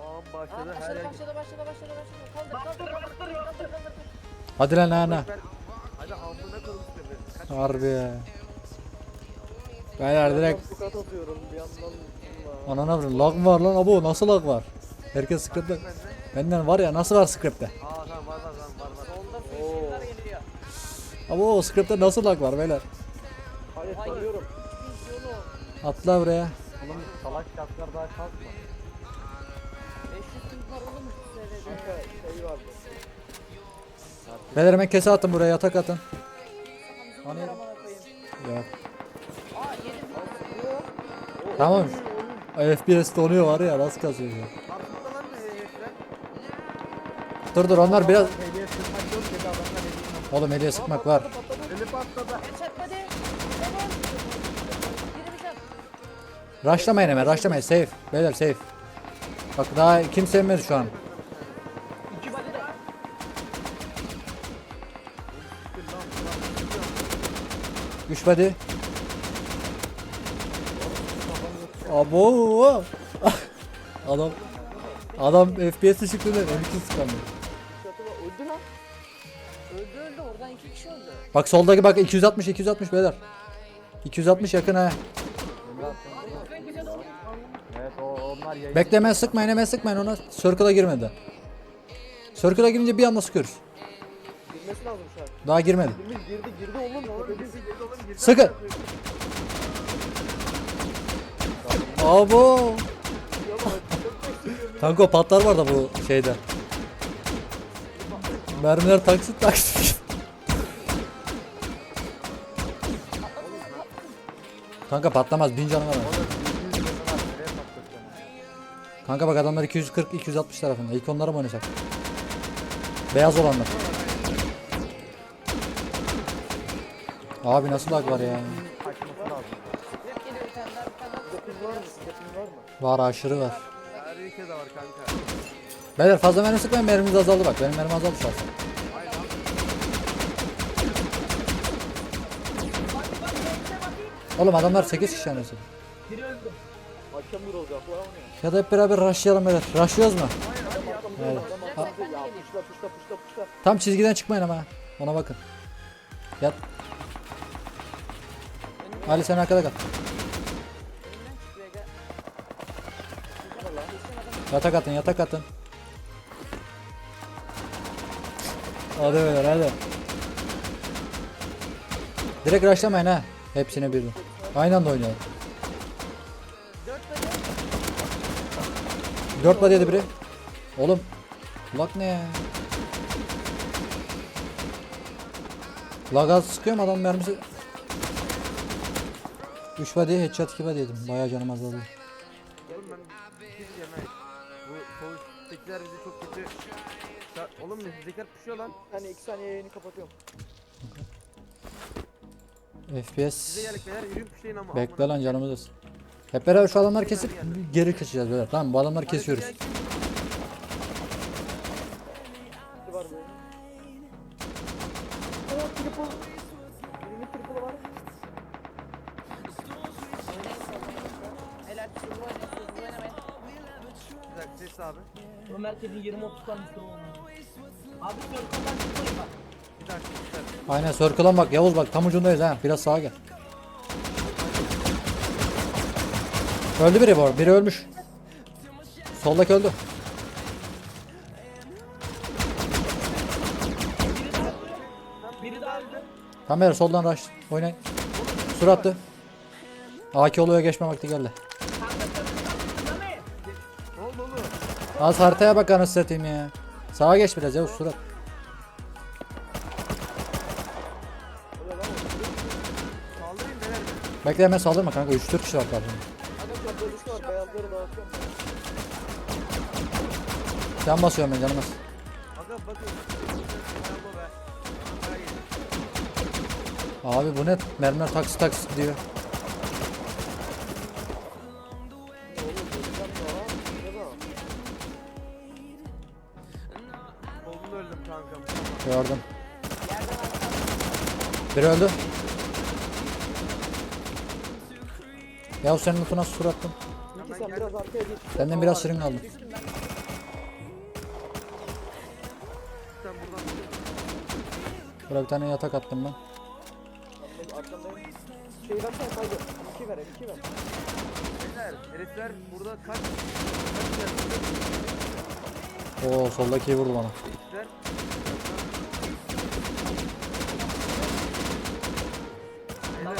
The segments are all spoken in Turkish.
Tamam başladı her başladı yer. başladı başladı başladı başladı. Kaldır kaldır kaldır kaldır kaldır kaldır. Hadi lan ana. Hadi amına koyayım seni. Kaç Harbi ya. Beyler direkt Squat atıyorum bir yandan. Allah. anana vurun. Lag mı var lan abo nasıl lag var? Herkes script'te. Benden var ya nasıl var script'te? Aa tamam var var var var. var. Solda fışkırlar geliyor. Abo script'te nasıl lag var beyler? Hayır. Biz yolu. Atla buraya. Oğlum salak şartlar daha kalkma. Beyler hemen kese atın buraya yatak atın. Hani. Ya. Tamam. FPS donuyor var ya nasıl kasıyor ya. Dur dur onlar biraz... Oğlum hediye sıkmak var. Rushlamayın hemen rushlamayın safe. Beyler safe. Bak daha kimse sevmedi şu an. İki body. Abo. Adam Adam FPS da M2 sıkamıyor. Öldü lan. Öldü öldü oradan iki kişi öldü. Bak soldaki bak 260 260 beyler. 260 yakın ha. Evet o onlar yayın. Bekle hemen sıkmayın hemen sıkmayın ona. Circle'a girmedi. Circle'a girince bir anda sıkıyoruz. Girmesi lazım şu an. Daha girmedi. Girdi girdi oğlum. Oğlum girdi oğlum girdi. Sıkın. Abo. Kanka patlar var da bu şeyde. Mermiler taksit taksit. Kanka patlamaz bin canı var. Kanka bak adamlar 240 260 tarafında. İlk onlara mı oynasak? Beyaz olanlar. Abi nasıl lag var ya? Var aşırı var. Beyler fazla mermi sıkmayın mermimiz azaldı bak. Benim mermim azaldı şahsen. Oğlum adamlar 8 kişi anasını. Bir olacak lan o ne? Ya da hep beraber rushlayalım beyler. Rushlıyoruz mu? Evet. Adam ya puşla puşla puşla puşla. Tam çizgiden çıkmayın ama. ha. Ona bakın. Yat. Ali sen arkada kal. Yatak atın yatak atın. Hadi beyler hadi. Direkt rushlamayın ha. Hepsine birden. Aynı anda oynayalım. Dört body. 4 body yedi biri. Oğlum. Lag ne ya? Lag az sıkıyor mu adam mermisi? 3 body headshot 2 body yedim. Bayağı canım azaldı. Oğlum ben bir şey ha. Bu soğuktakiler bizi çok kötü. Sa- Oğlum bizdekiler pişiyor lan. Hani iki saniye yayını kapatıyorum. FPS. geldik beyler yürüyün pişleyin ama. Bekle lan canımız olsun. Hep beraber şu adamları kesip geri kaçacağız böyle. Tamam bu adamları kesiyoruz. Bir var böyle. Oo triple. Birinin triple var. Helal hızlı oynayın hızlı oynamayın. Bir dakika ses abi. Oğlum herkesin 20-30 tane üstü olmuş. Abi circle'dan çıkmayın bak. Bir dakika bir dakika. Aynen circle'a bak Yavuz bak tam ucundayız ha. Biraz sağa gel. Öldü biri bu arada. Biri ölmüş. Soldaki öldü. Biri beyler soldan rush. Oynayın. Sur attı. AK oluyor geçme vakti geldi. Az haritaya bak anasını satayım ya. Sağa geç biraz Yavuz surat. Bekle hemen saldırma kanka 3-4 kişi var karşımda. Beyazları dağıtıyorum. Can basıyorum ben canım az. Aga. Abi bu ne? Mermiler taksi taksi diyor. Oğlum ya. Kankam. Gördüm. Biri öldü. Yavuz senin lootuna sur ki sen biraz arkaya geç. Benden biraz şırınga aldım. Buraya bir tane yatak attım ben. Şey versene kaydı. İki ver, iki ver. Herifler, herifler burada kaç kaç yer soldaki vurdu bana. Beyler,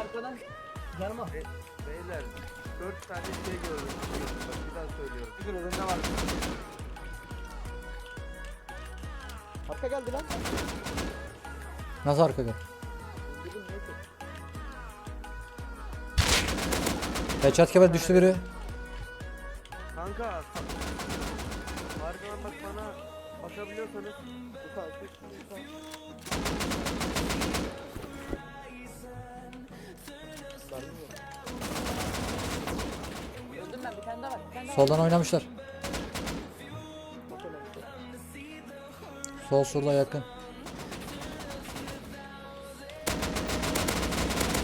Arkadan yanıma. beyler 4 tane şey gördüm. Bak bir daha söylüyorum. Bir önünde var. Arka geldi lan. Nasıl arka gel? Neyse. Headshot kemer düştü biri. Kanka arkadan bak bana bakabiliyorsanız Lütfen çek. Lütfen. Mermim yok. Öldüm ben bir tane daha var. Bir tane daha var. Soldan oynamışlar. Sol şurada yakın.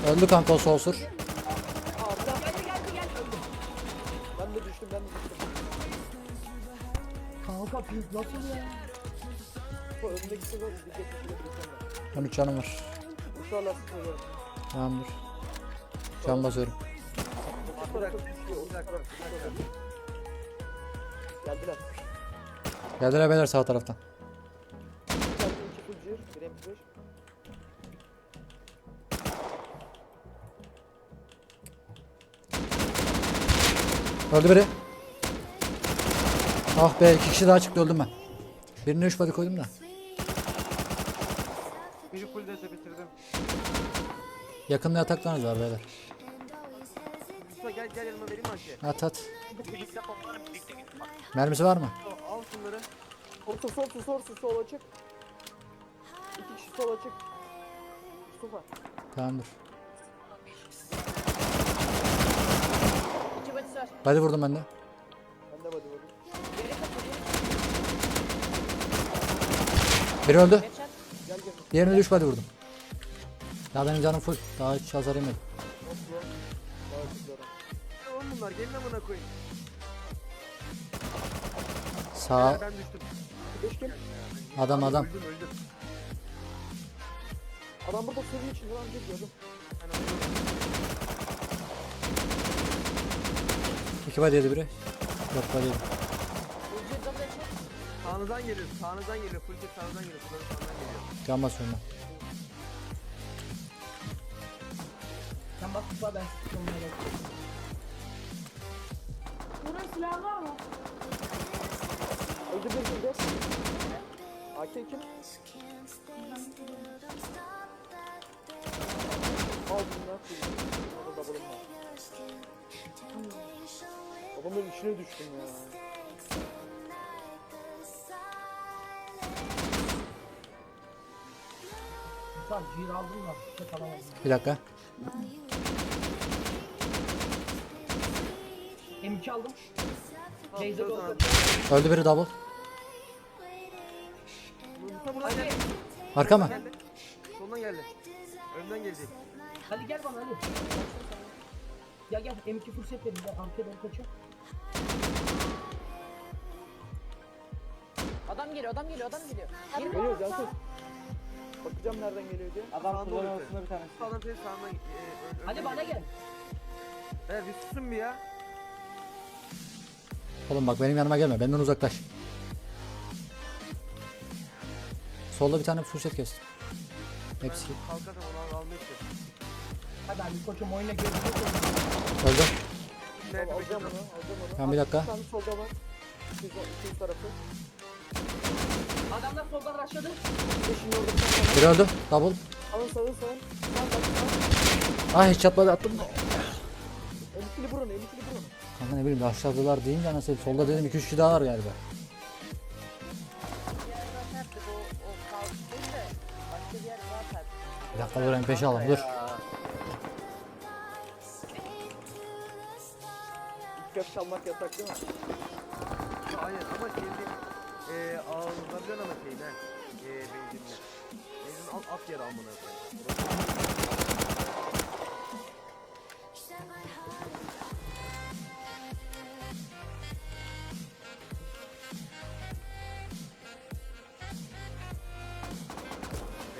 Öldü kanka o sol sur. Ben de düştüm ben de düştüm. Kanka pink nasıl ya? Bu önündeki sıvı bir geçişine bir 13 canım var. Lastik koyuyorum. Tamamdır. Can basıyorum. Tarafı düşüyor. Geldiler. Geldiler beyler sağ taraftan. Geldi iki full bir M5. Öldü biri. Ah be iki kişi daha çıktı öldüm ben. Birine 3 body koydum da. biri full dese bitirdim. Yakında yataklarınız var beyler. Gel yanıma vereyim Ayşe. At at. Mermisi var mı? Al şunları. Sol sol sol sol sol sol açık. İki kişi sol açık. Mustafa. Tamamdır. İki var. Body vurdum ben de. Ben de body vurdum. Geri kaçıyor. Biri öldü. Headshot. Gel gel. Diğerine 3 body vurdum. Ya benim canım full. Daha hiç hasar yemedim. Bunlar gelin amına koyayım. Sağ Ben düştüm. Kim? adam adam. Öldüm öldüm. Adam burada sürü içinde lan bir gördüm. Ben öldüm. 2 body yedi biri. 4 body yedi. Sağınızdan geliyor. Sağınızdan geliyor. Full set sağınızdan geliyor. Bunların sağından geliyor. Can basıyorum ben. Sen bak tufa ben sıkıyorum Öldü bir şimdi. AK kim? Al bunlar. Burada double'ım var. Adamın içine düştüm ya. Cihir aldım da alamadım. Bir dakika. M2 aldım. Oldu. Öldü biri double. Mustafa buradan. Arka mı? Geldi. Soldan geldi. Önden gelecek. Hadi gel bana hadi. Gel gel M2 full set verin. Ben arkaya doğru kaçıyorum. Adam geliyor adam geliyor adam geliyor. Geliyor Cansız. Bakacağım nereden geliyor diye. Adam kulağın arasında bir tanesi. Sağdan tez sağdan. E, ön- Hadi bana gel. He bir susun bir ya. Oğlum bak benim yanıma gelme. Benden uzaklaş. Solda bir tane fırsat kestim. Hepsi. Kalkarsam onu al- almayı istiyorum. Hadi Ali koçum oyuna görüşürüz. Öldü. Tamam, alacağım onu, alacağım onu. Tamam, bir dakika. Tane solda var. 200, 200 tarafı. Adamlar soldan rushladı. Tane var. Biri öldü. Double. Alın sağın sağın. Sağ bak sağ. Ah headshot body attım. Elikili buranın, elikili buranın. Kanka ne bileyim aşağıdalar deyince nasıl solda dedim 2-3 kişi daha var galiba. Bir dakika dur M5 alalım dur. Göz çalmak yasak değil mi? Aynen ama şeyde e, ağızlayacaksın ama şeyden e, benzinle. Benzin al at yer amına koyayım.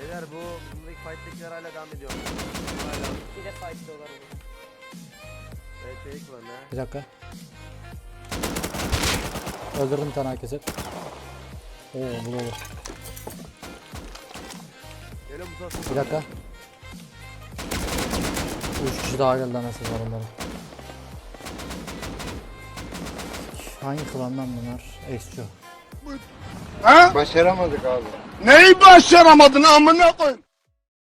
Beyler bu fight'takiler hala devam ediyor. Hala. Bir de fight diyorlar onu. Evet fake var ne? Bir dakika. Öldürdüm bir tane herkese. Oo bu da olur. Geliyor Musa. Bir dakika. Üç kişi daha geldi anasını var onların. Hangi klandan bunlar? Exo. Başaramadık abi. Neyi başaramadın amına koyayım?